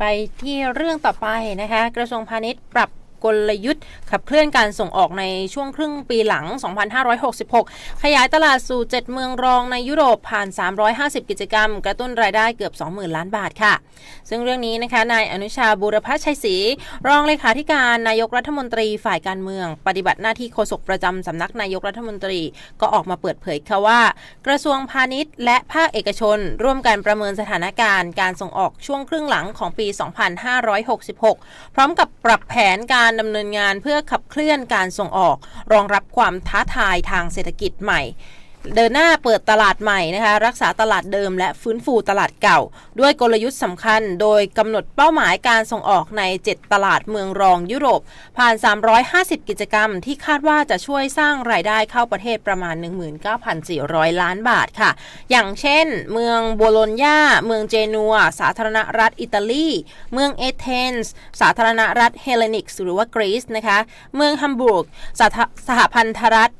ไปที่เรื่องต่อไปนะคะ กระทรวงพาณิชย์ปรับ กลยุทธ์ ขับเคลื่อนการส่งออกในช่วงครึ่งปีหลัง 2566 ขยายตลาดสู่ 7 เมืองรองในยุโรปผ่าน 350 กิจกรรม กระตุ้นรายได้เกือบ 20,000 ล้านบาทค่ะ ซึ่งเรื่องนี้นะคะนายอนุชาบูรพชัยศรีรองเลขาธิการนายกรัฐมนตรีฝ่ายการเมือง ปฏิบัติหน้าที่โฆษกประจำสำนักนายกรัฐมนตรี ก็ออกมาเปิดเผยค่ะว่า กระทรวงพาณิชย์ และภาคเอกชน ร่วมกันประเมินสถานการณ์การส่งออกช่วงครึ่งหลังของปี 2566 พร้อมกับปรับแผนการดำเนินงานเพื่อขับเคลื่อนการส่งออก รองรับความท้าทายทางเศรษฐกิจใหม่ เดินหน้าเปิดตลาดใหม่นะคะ รักษาตลาดเดิมและฟื้นฟูตลาดเก่า ด้วยกลยุทธ์สำคัญ โดยกำหนดเป้าหมายการส่งออกใน 7 ตลาดเมืองรองยุโรป ผ่าน 350 กิจกรรม ที่คาดว่าจะช่วยสร้างรายได้เข้าประเทศประมาณ 19,400 ล้านบาทค่ะ อย่างเช่น เมืองโบโลญญาเมืองเจนัว สาธารณรัฐอิตาลี เมืองเอเธนส์สาธารณรัฐเฮเลนิกส์หรือว่ากรีซนะคะ เมืองฮัมบูร์กสหสหพันธรัฐ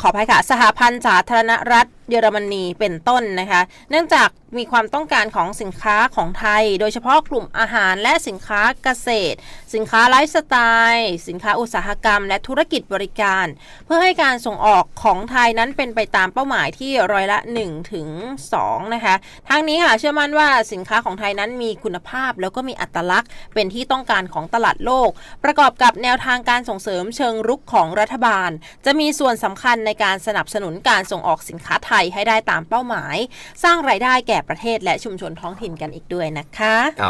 ขออภัยค่ะ สหพันธ์สาธารณรัฐ เยอรมนีเป็นต้นนะคะ เนื่องจากมีความต้องการของสินค้าของไทย โดยเฉพาะกลุ่มอาหารและสินค้าเกษตร สินค้าไลฟ์สไตล์สินค้าอุตสาหกรรม และธุรกิจบริการ เพื่อให้การส่งออกของไทยนั้นเป็นไปตามเป้าหมายที่ร้อยละ1ถึง2นะคะทั้งนี้ค่ะเชื่อมั่นว่าสินค้าของไทยนั้นมีคุณภาพ แล้วก็มีอัตลักษณ์ เป็นที่ต้องการของตลาดโลก ประกอบกับแนวทางการส่งเสริมเชิงรุกของรัฐบาล จะมีส่วนสำคัญในการสนับสนุนการส่งออกสินค้าไทยให้ได้ตามเป้าหมาย สร้างรายได้แก่ประเทศและชุมชนท้องถิ่นกันอีกด้วยนะคะ